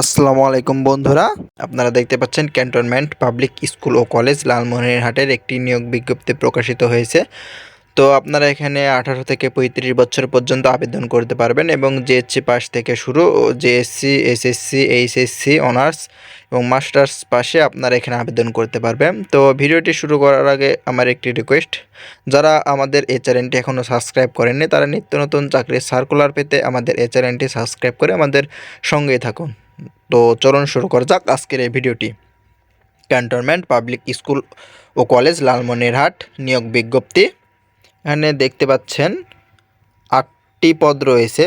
আসসালামু আলাইকুম বন্ধুরা, আপনারা দেখতে পাচ্ছেন ক্যান্টনমেন্ট পাবলিক স্কুল ও কলেজ লালমোহনের হাটের একটি নিয়োগ বিজ্ঞপ্তি প্রকাশিত হয়েছে। তো আপনারা এখানে আঠারো থেকে পঁয়ত্রিশ বছর পর্যন্ত আবেদন করতে পারবেন এবং জেএসসি পাস থেকে শুরু জেএসসি, এসএসসি, এইচএসসি, অনার্স এবং মাস্টার্স পাশে আপনারা এখানে আবেদন করতে পারবেন। তো ভিডিওটি শুরু করার আগে আমার একটি রিকোয়েস্ট যারা আমাদের এই চ্যানেলটি এখনও সাবস্ক্রাইব করেননি, তারা নিত্য নতুন চাকরির সার্কুলার পেতে আমাদের এই চ্যানেলটি সাবস্ক্রাইব করে আমাদের সঙ্গেই থাকুন। তো চলুন শুরু করা যাক আজকের এই ভিডিওটি। ক্যান্টনমেন্ট পাবলিক স্কুল ও কলেজ লালমনিরহাট, নিয়োগ বিজ্ঞপ্তি। এখানে দেখতে পাচ্ছেন আটটি পদ রয়েছে।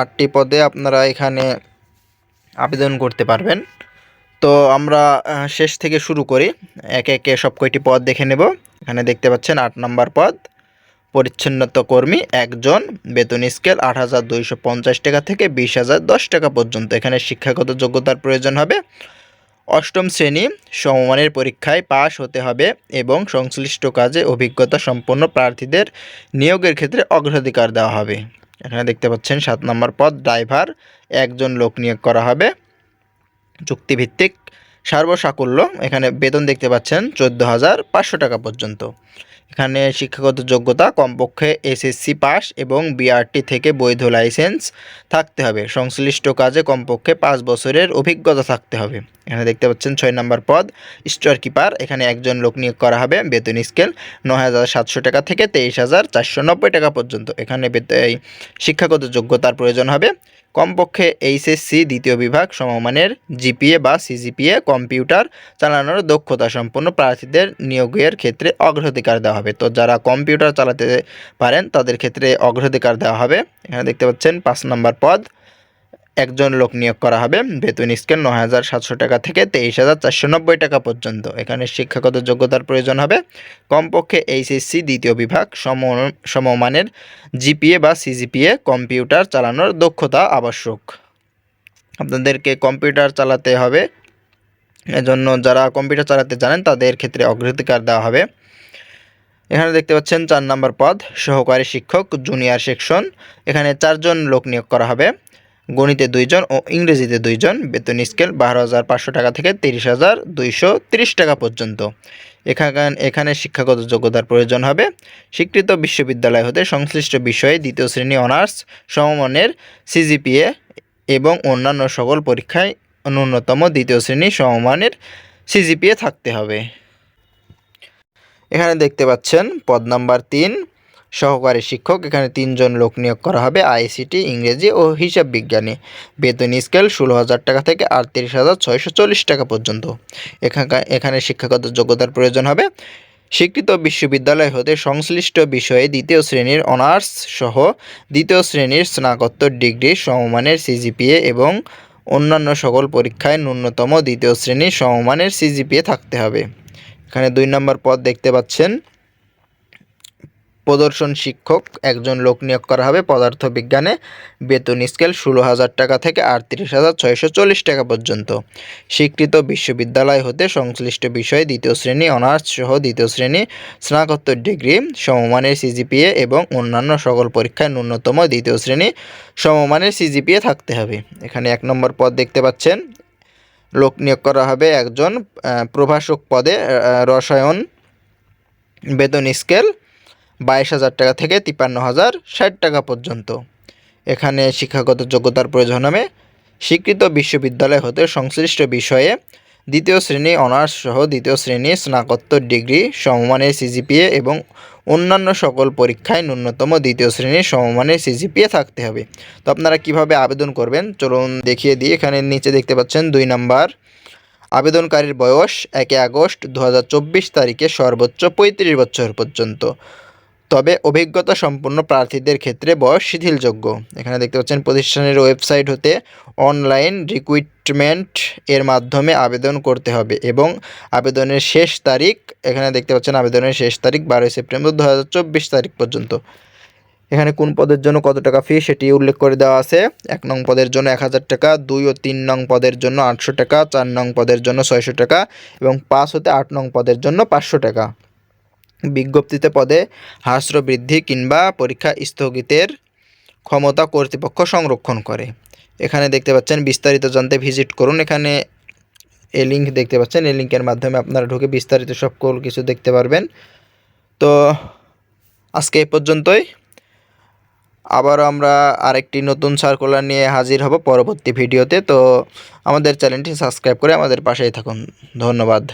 আটটি পদে আপনারা এখানে আবেদন করতে পারবেন। তো আমরা শেষ থেকে শুরু করি। একে একে সব কয়টি পদ দেখে নেব। এখানে দেখতে পাচ্ছেন আট নম্বর পদ। পরিচ্ছন্নতা কর্মী একজন, বেতন স্কেল আট হাজার দুইশো পঞ্চাশ টাকা থেকে বিশ হাজার দশ টাকা পর্যন্ত। এখানে শিক্ষাগত যোগ্যতার প্রয়োজন হবে। অষ্টম শ্রেণি সমমানের পরীক্ষায় পাশ হতে হবে এবং সংশ্লিষ্ট কাজে অভিজ্ঞতা সম্পন্ন প্রার্থীদের নিয়োগের ক্ষেত্রে অগ্রাধিকার দেওয়া হবে। এখানে দেখতে পাচ্ছেন সাত নম্বর পদ, ড্রাইভার, একজন লোক নিয়োগ করা হবে। চুক্তিভিত্তিক সার্বসাকুল্য, এখানে বেতন দেখতে পাচ্ছেন চোদ্দ হাজার পাঁচশো টাকা পর্যন্ত। এখানে শিক্ষাগত যোগ্যতা, কমপক্ষে এসএসসি পাস এবং বিআরটি থেকে বৈধ লাইসেন্স থাকতে হবে। সংশ্লিষ্ট কাজে কমপক্ষে পাঁচ বছরের অভিজ্ঞতা থাকতে হবে। এখানে দেখতে পাচ্ছেন ছয় নম্বর পদ, স্টোর কিপার, এখানে একজন লোক নিয়োগ করা হবে বেতন স্কেল নয় হাজার সাতশো টাকা থেকে তেইশ হাজার চারশো নব্বই টাকা পর্যন্ত। এখানে শিক্ষাগত যোগ্যতার প্রয়োজন হবে। কমপক্ষে এইচএসসি দ্বিতীয় বিভাগ সমমানের জিপিএ বা সিজিপিএ কম্পিউটার চালানোর দক্ষতা সম্পন্ন প্রার্থীদের নিয়োগের ক্ষেত্রে অগ্রাধিকার দেওয়া হবে। তো যারা কম্পিউটার চালাতে পারেন তাদের ক্ষেত্রে অগ্রাধিকার দেওয়া হবে। এখানে দেখতে পাচ্ছেন পাঁচ নম্বর পদ একজন লোক নিয়োগ করা হবে। বেতন স্কেল নয় হাজার সাতশো টাকা থেকে তেইশ হাজার চারশো নব্বই টাকা পর্যন্ত। এখানে শিক্ষাগত যোগ্যতার প্রয়োজন হবে। কমপক্ষে এইচএসসি দ্বিতীয় বিভাগ, সম সমমানের জিপিএ বা সিজিপিএ, কম্পিউটার চালানোর দক্ষতা আবশ্যক। আপনাদেরকে কম্পিউটার চালাতে হবে। এজন্য যারা কম্পিউটার চালাতে জানেন, তাদের ক্ষেত্রে অগ্রাধিকার দেওয়া হবে। এখানে দেখতে পাচ্ছেন চার নম্বর পদ, সহকারী শিক্ষক, জুনিয়র সেকশন। এখানে চারজন লোক নিয়োগ করা হবে। গণিতে দুইজন ও ইংরেজিতে দুইজন। বেতন স্কেল বারো হাজার পাঁচশো টাকা থেকে তিরিশ হাজার দুইশো তিরিশ টাকা পর্যন্ত। এখানে এখানে শিক্ষাগত যোগ্যতার প্রয়োজন হবে। স্বীকৃত বিশ্ববিদ্যালয় হতে সংশ্লিষ্ট বিষয়ে দ্বিতীয় শ্রেণি অনার্স সমমানের সিজিপিএ এবং অন্যান্য সকল পরীক্ষায় ন্যূনতম দ্বিতীয় শ্রেণি সমমানের সিজিপিএ থাকতে হবে। এখানে দেখতে পাচ্ছেন পদ নাম্বার তিন। সহকারী শিক্ষক, এখানে তিনজন লোক নিয়োগ করা হবে, আইসিটি, ইংরেজি ও হিসাব বিজ্ঞানে। বেতন স্কেল ষোলো হাজার টাকা থেকে আটত্রিশ হাজার ছয়শো চল্লিশ টাকা পর্যন্ত। এখানকার, এখানে শিক্ষাগত যোগ্যতার প্রয়োজন হবে। স্বীকৃত বিশ্ববিদ্যালয় হতে সংশ্লিষ্ট বিষয়ে দ্বিতীয় শ্রেণির অনার্স সহ দ্বিতীয় শ্রেণির স্নাতকোত্তর ডিগ্রি, সমমানের সিজিপিএ এবং অন্যান্য সকল পরীক্ষায় ন্যূনতম দ্বিতীয় শ্রেণির সমমানের সিজিপিএ থাকতে হবে। এখানে দুই নম্বর পদ দেখতে পাচ্ছেন। প্রদর্শন শিক্ষক, একজন লোক নিয়োগ করা হবে পদার্থ বিজ্ঞানে বেতন স্কেল ষোলো হাজার টাকা থেকে আটত্রিশ হাজার ছয়শো চল্লিশ টাকা পর্যন্ত। স্বীকৃত বিশ্ববিদ্যালয় হতে সংশ্লিষ্ট বিষয়ে দ্বিতীয় শ্রেণি, অনার্স সহ দ্বিতীয় শ্রেণি, স্নাতকোত্তর ডিগ্রি, সমমানের সিজিপিএ এবং অন্যান্য সকল পরীক্ষায় ন্যূনতম দ্বিতীয় শ্রেণি, সমমানের সিজিপিএ থাকতে হবে। এখানে এক নম্বর পদ দেখতে পাচ্ছেন। লোক নিয়োগ করা হবে একজন প্রভাষক পদে রসায়ন, বেতন স্কেল বাইশ হাজার টাকা থেকে তিপ্পান্ন হাজার ষাট টাকা পর্যন্ত। এখানে শিক্ষাগত যোগ্যতার প্রয়োজন হবে স্বীকৃত বিশ্ববিদ্যালয় হতে সংশ্লিষ্ট বিষয়ে দ্বিতীয় শ্রেণি অনার্স সহ দ্বিতীয় শ্রেণি স্নাতকোত্তর ডিগ্রি, সমমানের সিজিপিএ এবং অন্যান্য সকল পরীক্ষায় ন্যূনতম দ্বিতীয় শ্রেণির সমমানের সিজিপিএ থাকতে হবে। তো আপনারা কীভাবে আবেদন করবেন? চলুন দেখিয়ে দিই। এখানে নিচে দেখতে পাচ্ছেন দুই নাম্বার। আবেদনকারীর বয়স একে আগস্ট দু হাজার চব্বিশ তারিখে সর্বোচ্চ পঁয়ত্রিশ বছর পর্যন্ত। তবে অভিজ্ঞতা সম্পন্ন প্রার্থীদের ক্ষেত্রে বয়স শিথিলযোগ্য। এখানে দেখতে পাচ্ছেন, প্রতিষ্ঠানের ওয়েবসাইট হতে অনলাইন রিক্রুটমেন্ট এর মাধ্যমে আবেদন করতে হবে এবং আবেদনের শেষ তারিখ, এখানে দেখতে পাচ্ছেন, আবেদনের শেষ তারিখ বারোই সেপ্টেম্বর দু হাজার চব্বিশ তারিখ পর্যন্ত। এখানে কোন পদের জন্য কত টাকা ফি সেটি উল্লেখ করে দেওয়া আছে। এক নং পদের জন্য এক হাজার টাকা, দুই ও তিন নং পদের জন্য আটশো টাকা, চার নং পদের জন্য ছয়শো টাকা এবং পাঁচ হতে আট নং পদের জন্য পাঁচশো টাকা। বিজ্ঞপ্তিতে পদে হ্রাস্র বৃদ্ধি কিংবা পরীক্ষা স্থগিতের ক্ষমতা কর্তৃপক্ষ সংরক্ষণ করে। এখানে দেখতে পাচ্ছেন, বিস্তারিত জানতে ভিজিট করুন। এখানে এই লিঙ্ক দেখতে পাচ্ছেন। এই লিঙ্কের মাধ্যমে আপনারা ঢুকে বিস্তারিত সকল কিছু দেখতে পারবেন। তো আজকে এই পর্যন্তই। আবারও আমরা আরেকটি নতুন সার্কুলার নিয়ে হাজির হব পরবর্তী ভিডিওতে। তো আমাদের চ্যানেলটি সাবস্ক্রাইব করে আমাদের পাশেই থাকুন। ধন্যবাদ।